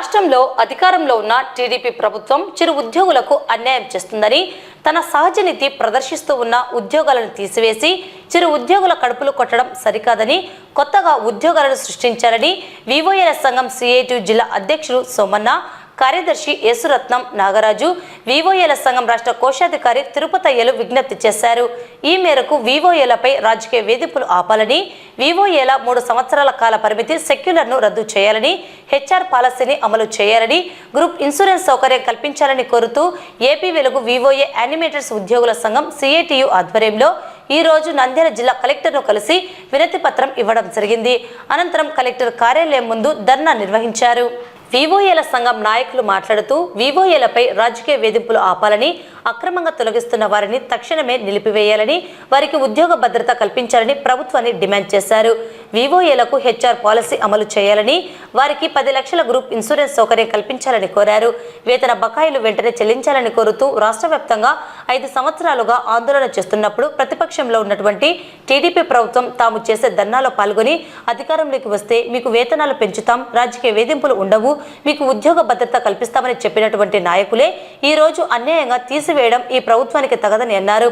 రాష్ట్రంలో అధికారంలో ఉన్న టీడీపీ ప్రభుత్వం చిరు ఉద్యోగులకు అన్యాయం చేస్తుందని తన సహజ నీతి ప్రదర్శిస్తూ ఉన్న ఉద్యోగాలను తీసివేసి చిరు ఉద్యోగుల కడుపులు కొట్టడం సరికాదని కొత్తగా ఉద్యోగాలను సృష్టించారని వివోఏల సంఘం సిఐటి జిల్లా అధ్యక్షుడు సోమన్న కార్యదర్శి యేసురత్నం నాగరాజు వివోఏల సంఘం రాష్ట్ర కోశాధికారి తిరుపతయ్యలు విజ్ఞప్తి చేశారు. ఈ మేరకు వివోఏలపై రాజకీయ వేధింపులు ఆపాలని వివోఏల మూడు సంవత్సరాల కాల పరిమితి సెక్యులర్ను రద్దు చేయాలని హెచ్ఆర్ పాలసీని అమలు చేయాలని గ్రూప్ ఇన్సూరెన్స్ సౌకర్యం కల్పించాలని కోరుతూ ఏపీ వెలుగు వివోఏ యానిమేటర్స్ ఉద్యోగుల సంఘం సిఐటియు ఆధ్వర్యంలో ఈ రోజు నంద్యాల జిల్లా కలెక్టర్ను కలిసి వినతి పత్రం ఇవ్వడం జరిగింది. అనంతరం కలెక్టర్ కార్యాలయం ముందు ధర్నా నిర్వహించారు. వివోఏల సంఘం నాయకులు మాట్లాడుతూ వివోఏలపై రాజకీయ వేధింపులు ఆపాలని అక్రమంగా తొలగిస్తున్న వారిని తక్షణమే నిలిపివేయాలని వారికి ఉద్యోగ భద్రత కల్పించాలని ప్రభుత్వాన్ని డిమాండ్ చేశారు. వివోఏలకు హెచ్ఆర్ పాలసీ అమలు చేయాలని వారికి పది లక్షల గ్రూప్ ఇన్సూరెన్స్ సౌకర్యం కల్పించాలని కోరారు. వేతన బకాయిలు వెంటనే చెల్లించాలని కోరుతూ రాష్ట్ర వ్యాప్తంగా ఐదు సంవత్సరాలుగా ఆందోళన చేస్తున్నప్పుడు ప్రతిపక్షంలో ఉన్నటువంటి టీడీపీ ప్రభుత్వం తాము చేసే ధర్నాలో పాల్గొని అధికారంలోకి వస్తే మీకు వేతనాలు పెంచుతాం రాజకీయ వేధింపులు ఉండవు మీకు ఉద్యోగ భద్రత కల్పిస్తామని చెప్పినటువంటి నాయకులే ఈ రోజు అన్యాయంగా తీసివేయడం ఈ ప్రభుత్వానికి తగదని అన్నారు.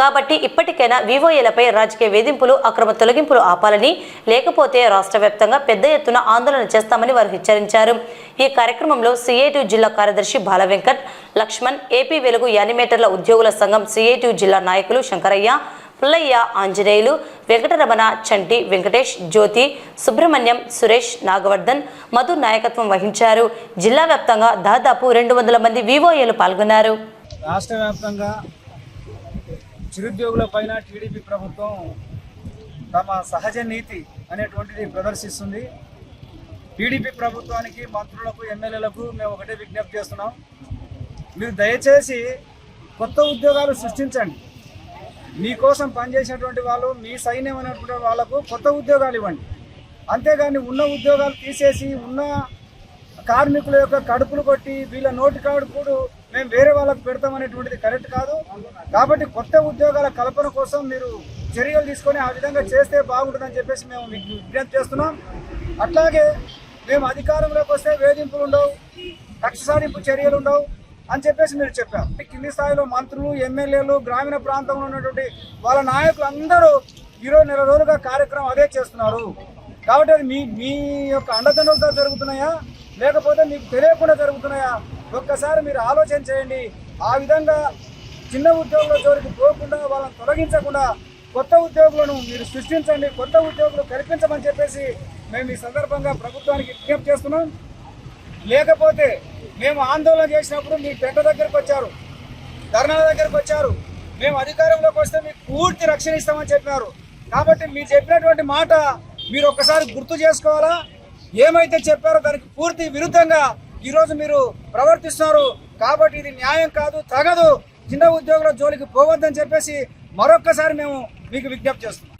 కాబట్టి ఇప్పటికైనా వివోఏలపై రాజకీయ వేధింపులు అక్రమ తొలగింపులు ఆపాలని లేకపోతే రాష్ట్ర వ్యాప్తంగా పెద్ద ఎత్తున ఆందోళన చేస్తామని వారు హెచ్చరించారు. ఈ కార్యక్రమంలో సిఐటి జిల్లా కార్యదర్శి బాల వెంకట్ లక్ష్మణ్ ఏపీ వెలుగు యానిమేటర్ల ఉద్యోగుల సంఘం సిఐటియు జిల్లా నాయకులు శంకరయ్య పుల్లయ్య ఆంజనేయులు వెంకటరమణ చంటి వెంకటేష్ జ్యోతి సుబ్రహ్మణ్యం సురేష్ నాగవర్ధన్ మధు నాయకత్వం వహించారు. జిల్లా వ్యాప్తంగా దాదాపు రెండు వందల మంది వివోఏలు పాల్గొన్నారు. రాష్ట్ర వ్యాప్తంగా చిరుద్యోగుల పైన టీడీపీ ప్రభుత్వం తమ సహజ నీతి అనేటువంటిది ప్రదర్శిస్తుంది. టీడీపీ ప్రభుత్వానికి మంత్రులకు ఎమ్మెల్యేలకు మేము ఒకటే విజ్ఞప్తి చేస్తున్నాం. మీరు దయచేసి కొత్త ఉద్యోగాలు సృష్టించండి. మీకోసం పనిచేసినటువంటి వాళ్ళు మీ సైన్యం అనేటువంటి వాళ్ళకు కొత్త ఉద్యోగాలు ఇవ్వండి. అంతేగాని ఉన్న ఉద్యోగాలు తీసేసి ఉన్న కార్మికుల యొక్క కడుపులు కొట్టి వీళ్ళ నోటి కాడుపుడు మేము వేరే వాళ్ళకు పెడతామనేటువంటిది కరెక్ట్ కాదు. కాబట్టి కొత్త ఉద్యోగాల కల్పన కోసం మీరు చర్యలు తీసుకొని ఆ విధంగా చేస్తే బాగుంటుందని చెప్పేసి మేము మీకు విజ్ఞప్తి చేస్తున్నాం. అట్లాగే మేము అధికారంలోకి వస్తే వేధింపులు ఉండవు కక్ష సాధింపు చర్యలు ఉండవు. అని చెప్పేసి మీరు చెప్పారు. కింది స్థాయిలో మంత్రులు ఎమ్మెల్యేలు గ్రామీణ ప్రాంతంలో ఉన్నటువంటి వాళ్ళ నాయకులు అందరూ ఈరోజు నెల రోజులుగా కార్యక్రమం అదే చేస్తున్నారు. కాబట్టి అది మీ మీ యొక్క అండదండలతో జరుగుతున్నాయా? లేకపోతే మీకు తెలియకుండా జరుగుతున్నాయా? ఒక్కసారి మీరు ఆలోచన చేయండి. ఆ విధంగా చిన్న ఉద్యోగుల జోలికి పోకుండా వాళ్ళని తొలగించకుండా కొత్త ఉద్యోగులను మీరు సృష్టించండి కొత్త ఉద్యోగులు కల్పించమని చెప్పేసి మేము ఈ సందర్భంగా ప్రభుత్వానికి విజ్ఞప్తి చేస్తున్నాం. లేకపోతే మేము ఆందోళన చేసినప్పుడు మీ పెంట దగ్గరకు వచ్చారు ధర్నాల దగ్గరకు వచ్చారు. మేము అధికారంలోకి వస్తే మీకు పూర్తి రక్షణ ఇస్తామని చెప్పినారు కాబట్టి మీరు చెప్పినటువంటి మాట మీరు ఒక్కసారి గుర్తు చేసుకోవాలా? ఏమైతే చెప్పారో దానికి పూర్తి విరుద్ధంగా ఈరోజు మీరు ప్రవర్తిస్తున్నారు. కాబట్టి ఇది న్యాయం కాదు తగదు. చిన్న ఉద్యోగుల జోలికి పోవద్దని చెప్పేసి మరొక్కసారి మేము మీకు విజ్ఞప్తి చేస్తున్నాం.